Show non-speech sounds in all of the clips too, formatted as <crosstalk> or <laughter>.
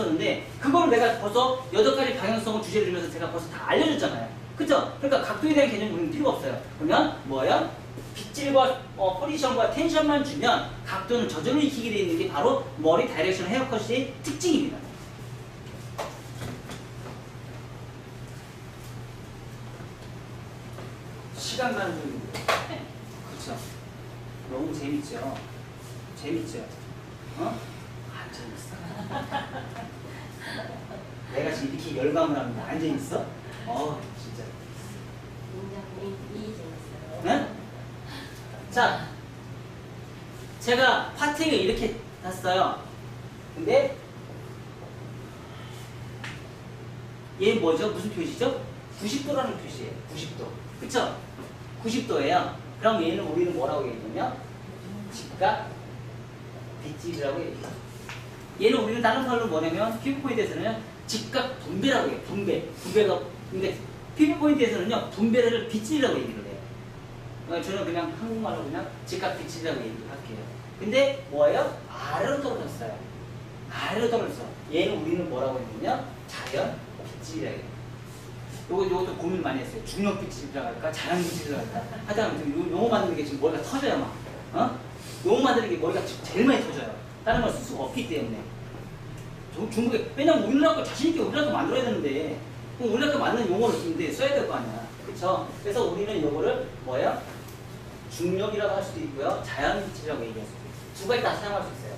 썼었는데 그걸 내가 벌써 여덟 가지 방향성을 주제를 들면서 제가 벌써 다 알려줬잖아요. 그죠? 그러니까 각도에 대한 개념이 우리는 필요가 없어요. 그러면 뭐예요? 빗질과 어, 포지션과 텐션만 주면 각도는 저절로 익히게 되어 있는 게 바로 머리 다이렉션 헤어컷의 특징입니다. 시간 가는 중인데. <laughs> 그렇죠. 너무 재밌죠. 재밌죠. 어? 안 재밌어. <laughs> 내가 지금 이렇게 열감을 하는데 안 재밌어? 어, 진짜. 굉장히. 네? 자, 제가 파팅을 이렇게 놨어요. 근데 얘는 뭐죠? 무슨 표시죠? 90도라는 표시예요. 90도. 그쵸? 90도예요. 그럼 얘는 우리는 뭐라고 얘기하냐면 직각 빗질이라고 얘기해요. 얘는 우리는 다른 말로 뭐냐면 피부 포인트에서는 직각 분배라고 해요. 분배. 분배가 근데 피부 포인트에서는요 분배를 빗질이라고 얘기를 해요. 어, 저는 그냥 한국말로 그냥 직각 빗질이라고 얘기를 할게요. 근데 뭐예요? 아래로 떨어졌어요. 아래로 떨어졌어. 얘는 우리는 뭐라고 했냐면 자연 빗질이라고 해요. 요거, 요것도 고민 많이 했어요. 중력 빗질이라고 할까? 자연 빗질이라고 할까? 하여튼 요, 요거 만드는 게 지금 머리가 터져요, 막. 어? 요거 만드는 게 머리가 지금 제일 많이 터져요. 다른 걸 쓸 수가 없기 때문에. 중- 중국에, 왜냐면 우리나라 거 자신 있게 우리나라 거 만들어야 되는데, 그럼 우리나라 거 만드는 용어를 쓰는데 써야 될 거 아니야. 그쵸? 그래서 우리는 요거를 뭐예요? 중력이라고 할 수도 있고요. 자연 빗질이라고 얘기할 수도 있어요. 두 가지 다 사용할 수 있어요.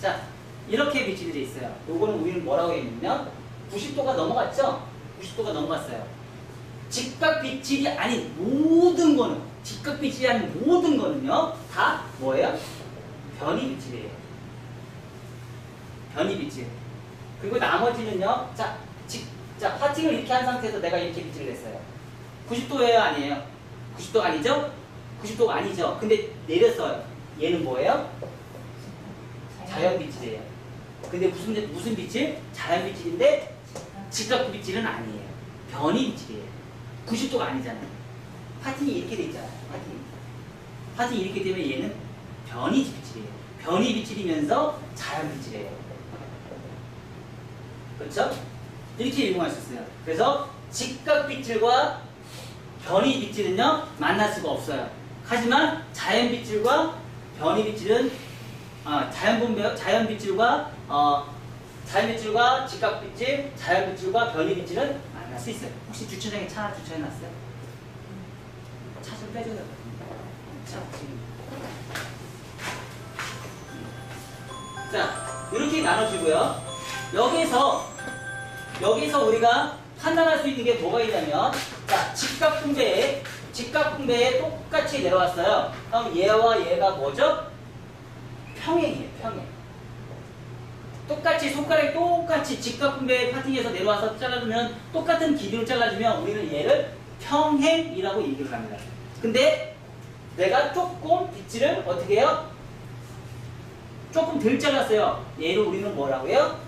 자, 이렇게 돼 있어요. 요거는 우리는 뭐라고 했냐면 90도가 넘어갔죠? 90도가 넘어갔어요. 직각 빗질이 아닌 모든 거는 직각 빗질이 아닌 모든 거는요 다 뭐예요? 변이 빗질이에요. 변이 빗질. 그리고 나머지는요 자, 직, 자 파팅을 이렇게 한 상태에서 내가 이렇게 빗질을 했어요. 90도예요 아니에요? 90도 아니죠? 90도가 아니죠. 근데 내렸어요. 얘는 뭐예요? 자연 빗질이에요. 근데 무슨 무슨 빗질? 자연 빗질인데 직각 빗질은 아니에요. 변이 빗질이에요. 90도가 아니잖아요. 파팅이 이렇게 돼 있잖아요. 파팅. 파팅이 이렇게 되면 얘는 변이 빗질이에요. 변이 빗질이면서 자연 빗질이에요. 그렇죠? 이렇게 이용할 수 있어요. 그래서 직각 빗질과 변이 빗질은요 만날 수가 없어요. 하지만 자연 빗질과 변이 빗질은 아, 자연 분배, 자연 빗질과 어, 자연 빗질과 직각 빗질, 자연 빗질과 변이 빗질은 만날 수 있어요. 혹시 주차장에 차 주차해 놨어요? 차 좀 빼줘요. 차 지금. 자, 이렇게 나눠주고요. 여기서 여기서 우리가 판단할 수 있는 게 뭐가 있냐면 자, 직각 분배에 직각 분배에 똑같이 내려왔어요. 그럼 얘와 얘가 뭐죠? 평행이에요, 평행. 똑같이 손가락이 똑같이 직각 분배 파팅에서 내려와서 잘라주면 똑같은 길이로 잘라주면 우리는 얘를 평행이라고 얘기를 합니다. 근데 내가 조금 빗질을 어떻게 해요? 조금 덜 잘랐어요. 얘를 우리는 뭐라고 해요?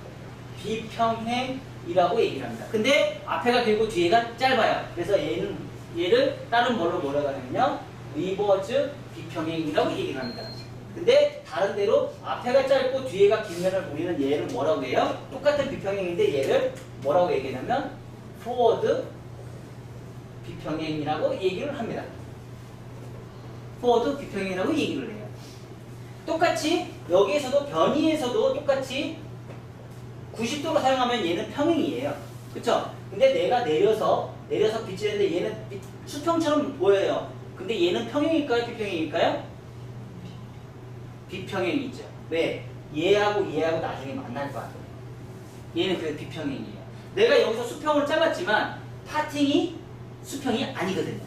비평행이라고 얘기를 합니다. 근데 앞에가 길고 뒤에가 짧아요. 그래서 얘는 얘를 다른 뭘로 뭐라고 하냐면요. 리버즈 비평행이라고 얘기를 합니다. 근데 다른 데로 앞에가 짧고 뒤에가 길면 우리는 얘를 뭐라고 해요? 똑같은 비평행인데 얘를 뭐라고 얘기하냐면 포워드 비평행이라고 얘기를 합니다. 포워드 비평행이라고 얘기를 해요. 똑같이 여기에서도 변이에서도 똑같이 90도로 사용하면 얘는 평행이에요. 그쵸? 근데 내가 내려서 내려서 빗질했는데 얘는 빗- 수평처럼 보여요. 근데 얘는 평행일까요? 비평행일까요? 비평행이죠. 왜? 얘하고 얘하고 나중에 만날 거 같아요. 얘는 그래서 비평행이에요. 내가 여기서 수평을 잘랐지만 파팅이 수평이 아니거든요.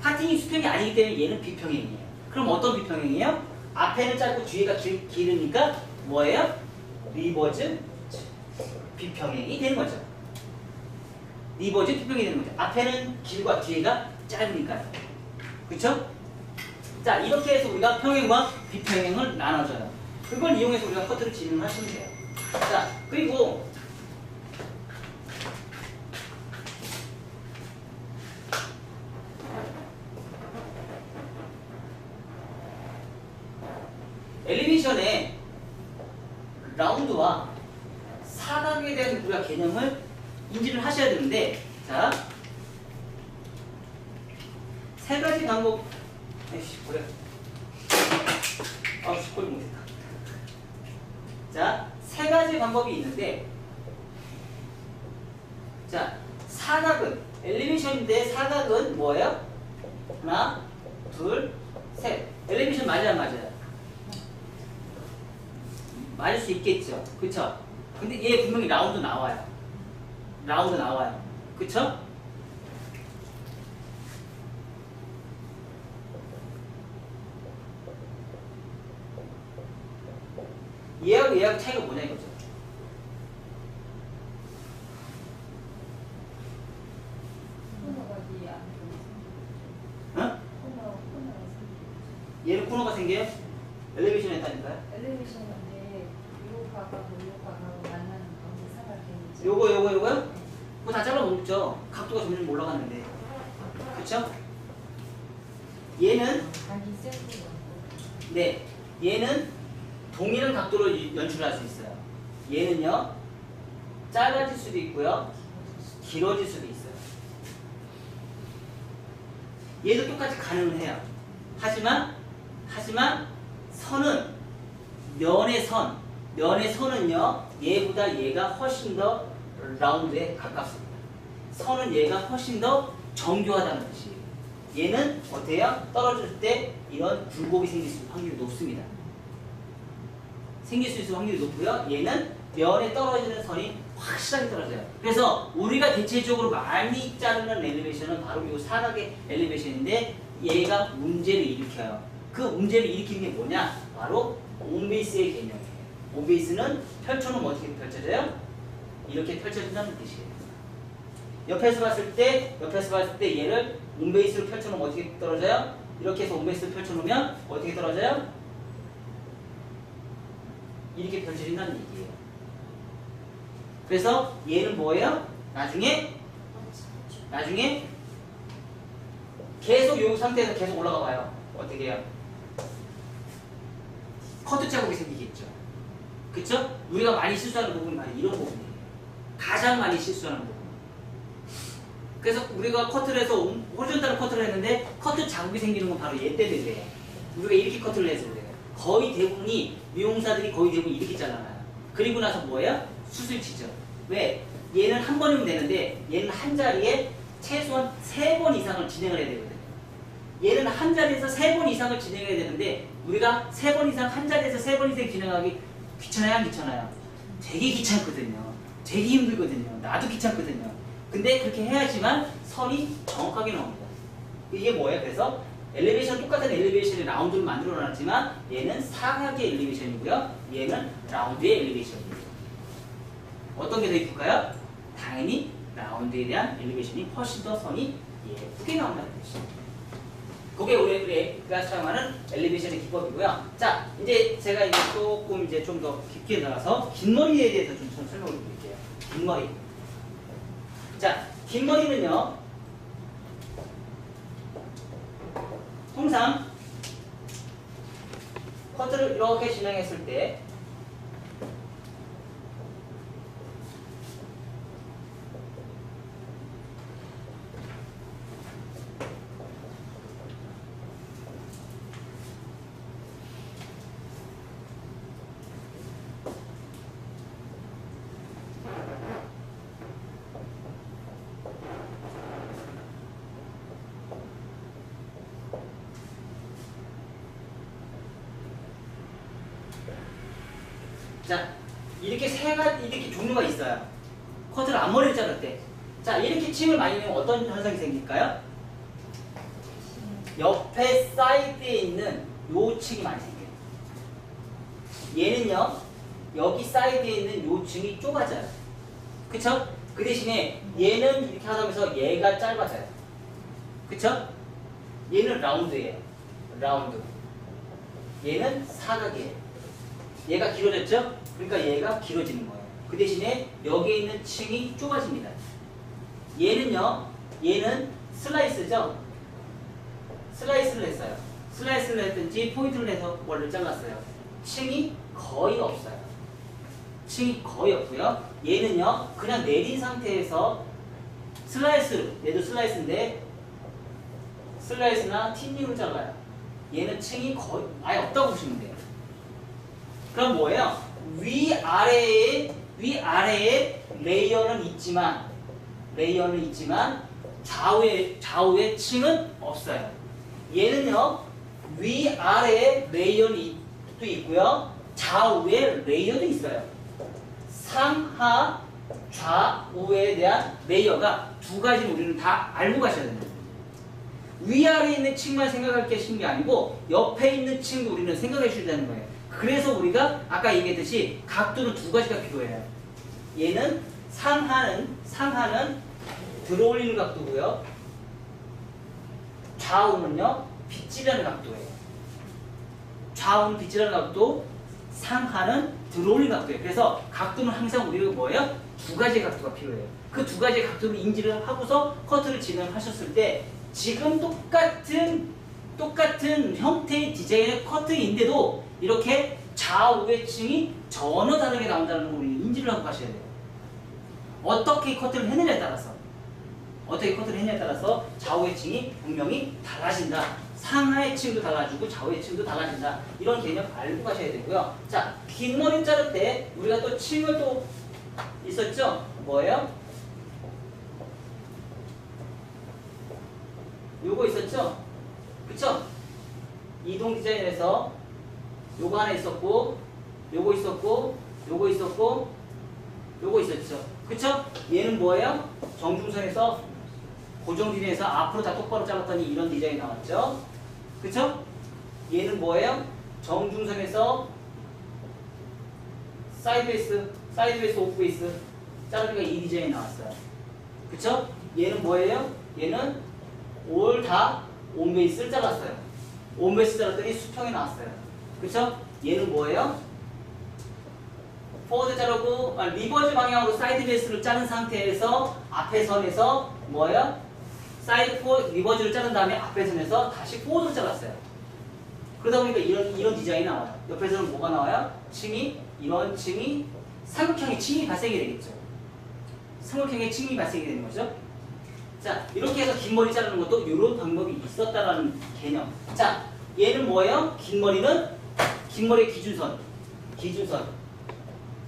파팅이 수평이 아니기 때문에 얘는 비평행이에요. 그럼 어떤 비평행이에요? 앞에는 짧고 뒤에가 길, 길으니까 뭐예요? 리버즈 비평행이 되는 거죠. 리버즈 비평이 되는 거죠. 앞에는 길과 뒤에가 짧으니까요. 그쵸? 자, 이렇게 해서 우리가 평행과 비평행을 나눠줘요. 그걸 이용해서 우리가 커트를 진행하시면 돼요. 자, 그리고 엘리베이션의 라운드와 사각에 대한 우리가 개념을 인지를 하셔야 되는데 자, 세 가지 방법 아이씨 뭐야 아우 씨 꼴 못했다 자, 세 가지 방법이 있는데 자, 사각은 엘리베이션인데 사각은 뭐예요? 하나, 둘, 셋. 엘리베이션 맞아요, 안 맞아요? 맞을 수 있겠죠, 그쵸? 근데 얘 분명히 라운드 나와요. 라운드 나와요, 그쵸? 얘하고 얘하고 차이가 뭐냐 이거죠. 코너가 뒤에 안 어? 얘는 코너가 생겨요? 엘리베이션에 있다니까요? 엘리베이션인데 요 가가고 요 가가고 만나는 가운데 사각형이죠. 요거 요거 요거요? 그거 다 잘라 먹죠. 각도가 점점 올라가는데. 그쵸? 얘는 네 얘는 동일한 각도로 이- 연출할 수 있어요. 얘는요 짧아질 수도 있고요 길어질 수도 있어요. 얘도 똑같이 가능해요. 하지만 하지만 선은 면의 선 면의 선은요 얘보다 얘가 훨씬 더 라운드에 가깝습니다. 선은 얘가 훨씬 더 정교하다는 뜻이에요. 얘는 어때요? 떨어질 때 이런 굴곡이 생길 수 있는 확률이 높습니다. 생길 수 있을 확률이 높고요. 얘는 면에 떨어지는 선이 확실하게 떨어져요. 그래서 우리가 대체적으로 많이 자르는 엘리베이션은 바로 이 사각의 엘리베이션인데 얘가 문제를 일으켜요. 그 문제를 일으키는 게 뭐냐? 바로 온베이스의 개념이에요. 온베이스는 펼쳐놓으면 어떻게 펼쳐져요? 이렇게 펼쳐진다는 뜻이에요. 옆에서 봤을 때, 옆에서 봤을 때 얘를 온베이스로 펼쳐놓으면 어떻게 떨어져요? 이렇게 해서 온베이스로 펼쳐놓으면 어떻게 떨어져요? 이렇게 펼쳐진다는 얘기예요. 그래서 얘는 뭐예요? 나중에 나중에 계속 이 상태에서 계속 올라가 봐요. 어떻게 해요? 커트 자국이 생기겠죠. 그쵸? 우리가 많이 실수하는 부분이 많이 이런 부분이에요. 가장 많이 실수하는 부분. 그래서 우리가 커트를 해서 호리존탈 커트를 했는데 커트 자국이 생기는 건 바로 얘 때문에. 우리가 이렇게 커트를 해서 그래요. 거의 대부분이 미용사들이 거의 대부분 이렇게 잘라놔요. 그리고 나서 뭐예요? 수술 치죠. 왜? 얘는 한 번이면 되는데 얘는 한 자리에 최소한 세 번 이상을 진행을 해야 되거든요. 얘는 한 자리에서 세 번 이상을 진행해야 되는데 우리가 세 번 이상 한 자리에서 세 번 이상 진행하기 귀찮아요, 안 귀찮아요? 되게 귀찮거든요. 되게 힘들거든요. 나도 귀찮거든요. 근데 그렇게 해야지만 선이 정확하게 나옵니다. 이게 뭐예요? 그래서 엘리베이션 똑같은 엘리베이션의 라운드를 만들어 놨지만 얘는 사각의 엘리베이션이고요. 얘는 라운드의 엘리베이션이에요. 어떤 게더 이쁠까요? 당연히 라운드에 대한 엘리베이션이 훨씬 더 선이 예쁘게 나온다는 뜻이죠. 그게 우리 우리가 사용하는 엘리베이션의 기법이고요. 자, 이제 제가 이제 조금 이제 좀 더 깊게 들어가서 긴 머리에 대해서 좀, 좀 설명을 드릴게요. 긴 머리. 자, 긴 머리는요. 통상 커트를 이렇게 진행했을 때 자, 이렇게 세 가지, 이렇게 종류가 있어요. 커트를 앞머리를 자를 때. 자, 이렇게 침을 많이 내면 어떤 현상이 생길까요? 옆에 사이드에 있는 요 층이 많이 생겨요. 얘는요, 여기 사이드에 있는 요 층이 좁아져요. 그쵸? 그 대신에 얘는 이렇게 하다 보면서 얘가 짧아져요. 그쵸? 얘는 라운드예요. 라운드. 얘는 사각이에요. 얘가 길어졌죠? 그러니까 얘가 길어지는 거예요. 그 대신에 여기에 있는 층이 좁아집니다. 얘는요, 얘는 슬라이스죠? 슬라이스를 했어요. 슬라이스를 했든지 포인트를 해서 원을 잘랐어요. 층이 거의 없어요. 층이 거의 없고요. 얘는요, 그냥 내린 상태에서 슬라이스, 얘도 슬라이스인데 슬라이스나 틴닝을 잘라요. 얘는 층이 거의 아예 없다고 보시면 돼요. 그럼 뭐예요? 위 아래에 위 아래에 레이어는 있지만 레이어는 있지만 좌우에 좌우에 층은 없어요. 얘는요 위 아래에 레이어는 또 있고요 좌우에 레이어도 있어요. 상하 좌우에 대한 레이어가 두 가지를 우리는 다 알고 가셔야 됩니다. 위아래에 있는 층만 생각할 게 쉬운 게 아니고 옆에 있는 층도 우리는 생각해 주셔야 되는 거예요. 그래서 우리가 아까 얘기했듯이 각도는 두 가지가 필요해요. 얘는 상하는 상하는 들어올리는 각도고요. 좌우는요 빗질하는 각도예요. 좌우는 빗질하는 각도, 상하는 들어올리는 각도예요. 그래서 각도는 항상 우리가 뭐예요? 두 가지 각도가 필요해요. 그 두 가지 각도를 인지를 하고서 커트를 진행하셨을 때 지금 똑같은 똑같은 형태의 디자인의 커트인데도 이렇게 좌우의 층이 전혀 다르게 나온다는 걸 인지를 하고 가셔야 돼요. 어떻게 커트를 했느냐에 따라서 어떻게 커트를 했냐에 따라서 좌우의 층이 분명히 달라진다. 상하의 층도 달라지고 좌우의 층도 달라진다. 이런 개념 알고 가셔야 되고요. 자, 긴 머리 자를 때 우리가 또 층을 또 있었죠? 뭐예요? 요거 있었죠? 그쵸? 이동 디자인에서 요거 하나 있었고 요거 있었고 요거 있었고 요거 있었죠. 그쵸? 얘는 뭐예요? 정중선에서 고정 디자인에서 앞으로 다 똑바로 잘랐더니 이런 디자인이 나왔죠. 그쵸? 얘는 뭐예요? 정중선에서 사이드 베이스, 사이드 베이스, 오프 베이스 자르니까 이 디자인이 나왔어요. 그쵸? 얘는 뭐예요? 얘는 올 다 온베이스를 잘랐어요. 온베이스 잘랐더니 수평이 나왔어요. 그쵸? 얘는 뭐예요? 포워드 자르고 아, 리버즈 방향으로 사이드 베이스를 자른 상태에서 앞에 선에서 뭐예요? 사이드 포 리버즈를 자른 다음에 앞에 선에서 다시 포워드를 잘랐어요. 그러다 보니까 이런 이런 디자인이 나와요. 옆에서는 뭐가 나와요? 층이 이런 층이 삼각형의 층이 발생이 되겠죠. 삼각형의 층이 발생이 되는 거죠. 자, 이렇게 해서 긴 머리 자르는 것도 이런 방법이 있었다라는 개념. 자, 얘는 뭐예요? 긴 머리는 긴 머리의 기준선. 기준선.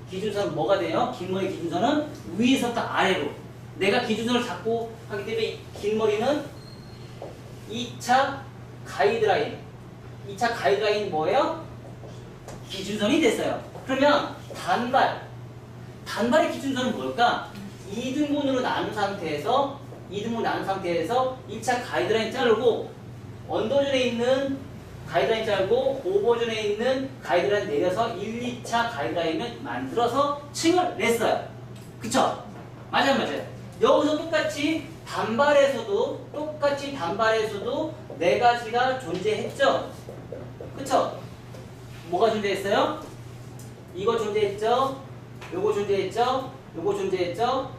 기준선 뭐가 돼요? 긴 머리 기준선은 위에서부터 아래로. 내가 기준선을 잡고 하기 때문에 이긴 머리는 2차 가이드라인. 2차 가이드라인 뭐예요? 기준선이 됐어요. 그러면 단발. 단발의 기준선은 뭘까? 2등분으로 나눈 상태에서 2등분 나눈 상태에서 1차 가이드라인 자르고 언더존에 있는 가이드라인 자르고 오버존에 있는 가이드라인 내려서 1, 2차 가이드라인을 만들어서 층을 냈어요. 그쵸? 맞아요, 맞아요. 여기서 똑같이 단발에서도 똑같이 단발에서도 네 가지가 존재했죠. 그쵸? 뭐가 존재했어요? 이거 존재했죠? 요거 존재했죠? 요거 존재했죠?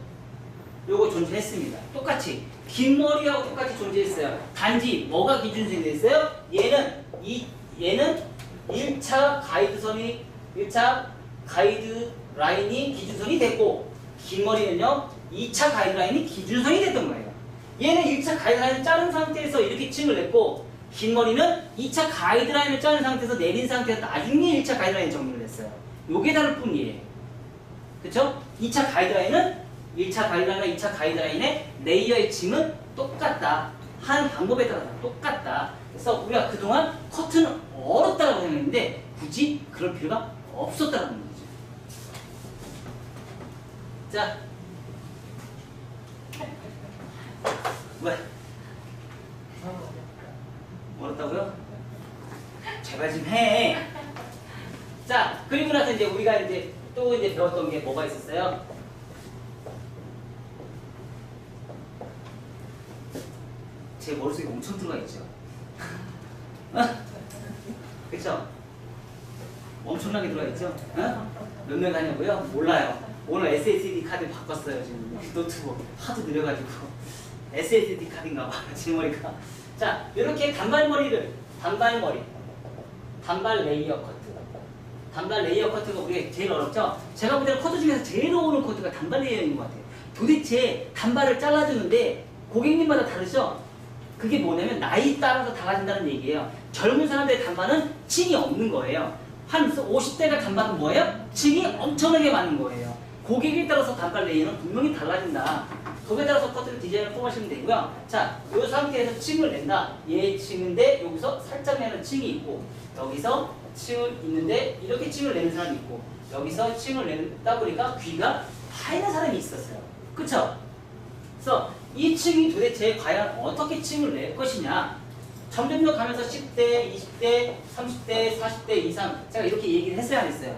요거 존재했습니다. 똑같이 긴 머리하고 똑같이 존재했어요. 단지 뭐가 기준선이 됐어요? 얘는 이 얘는 1차 가이드선이 1차 가이드 라인이 기준선이 됐고 긴 머리는요 2차 가이드 라인이 기준선이 됐던 거예요. 얘는 1차 가이드 라인을 자른 상태에서 이렇게 층을 냈고 긴 머리는 2차 가이드 라인을 자른 상태에서 내린 상태에서 나중에 1차 가이드 라인 정리를 했어요. 요게 다를 뿐이에요. 그쵸? 2차 가이드 라인은 1차 가이드라인과 2차 가이드라인의 레이어의 층은 똑같다. 하는 방법에 따라 똑같다. 그래서 우리가 그동안 커트는 어렵다고 생각했는데 굳이 그럴 필요가 없었다는 거죠. 자. 왜? 어렵다고요? 제발 좀 해. 자, 그리고 나서 이제 우리가 이제 또 이제 배웠던 게 뭐가 있었어요? 제 머릿속에 엄청 들어가 있죠. <laughs> 그쵸? 엄청나게 들어가 있죠? 몇명 가냐고요? 몰라요. 오늘 SSD 카드 바꿨어요. 지금 노트북 하도 느려가지고 <laughs> SSD 카드인가 봐. <laughs> 제 머리가. 자, 이렇게 단발머리를 단발머리, 단발 레이어 커트. 단발 레이어 커트가 우리가 제일 어렵죠? 제가 볼 때는 커트 중에서 제일 어려운 커트가 단발 레이어인 것 같아요. 도대체 단발을 잘라주는데 고객님마다 다르죠? 그게 뭐냐면 나이 따라서 달라진다는 얘기예요. 젊은 사람들의 단발은 층이 없는 거예요. 한 50대가 단발은 뭐예요? 층이 엄청나게 많은 거예요. 고객에 따라서 단발 레이어는 분명히 달라진다. 거기에 따라서 커트를 디자인을 뽑으시면 되고요. 자, 이 상태에서 층을 낸다. 얘 층인데 여기서 살짝 내는 층이 있고 여기서 층을 있는데 이렇게 층을 내는 사람이 있고 여기서 층을 낸다 보니까 귀가 파이는 사람이 있었어요. 그쵸? 그래서 이 층이 도대체 과연 어떻게 층을 낼 것이냐? 점점 더 가면서 10대, 20대, 30대, 40대 이상 제가 이렇게 얘기를 했어요 안 했어요?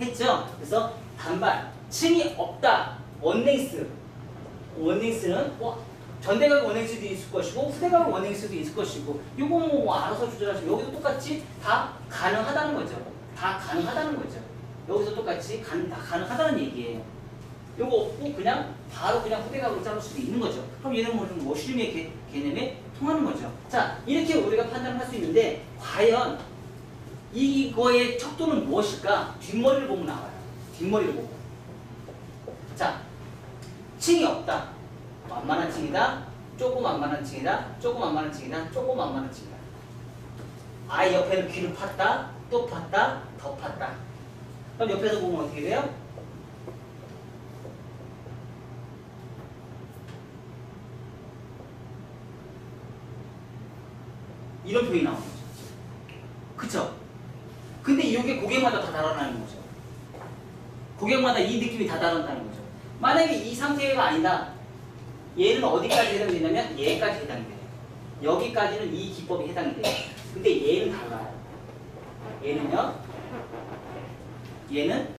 했죠? 그래서 단발 층이 없다. 원랭스. 원랭스는 뭐 전대각 원랭스도 있을 것이고 후대각 원랭스도 있을 것이고 요거 뭐 알아서 조절하시고 여기도 똑같이 다 가능하다는 거죠. 다 가능하다는 거죠. 여기서 똑같이 가, 다 가능하다는 얘기예요 요거 없고 그냥 바로 그냥 후대각으로 자를 수도 있는 거죠. 그럼 얘는 뭐좀 개, 개념에 통하는 거죠. 자, 이렇게 우리가 판단을 할 수 있는데 과연 이거의 척도는 무엇일까? 뒷머리를 보면 나와요. 뒷머리를 보고. 자, 층이 없다. 완만한 층이다. 조금 완만한 층이다. 조금 완만한 층이다. 조금 완만한 층이다. 아예 옆에는 귀를 팠다. 또 팠다. 더 팠다. 그럼 옆에서 보면 어떻게 돼요? 이런 표현이 나오는 거죠. 그쵸? 근데 이게 고객마다 다 달아나는 거죠. 고객마다 이 느낌이 다 다른다는 거죠. 만약에 이 상태가 아니다. 얘는 어디까지 해당이 되냐면 얘까지 해당이 돼요. 여기까지는 이 기법이 해당이 돼요. 근데 얘는 달라요. 얘는요. 얘는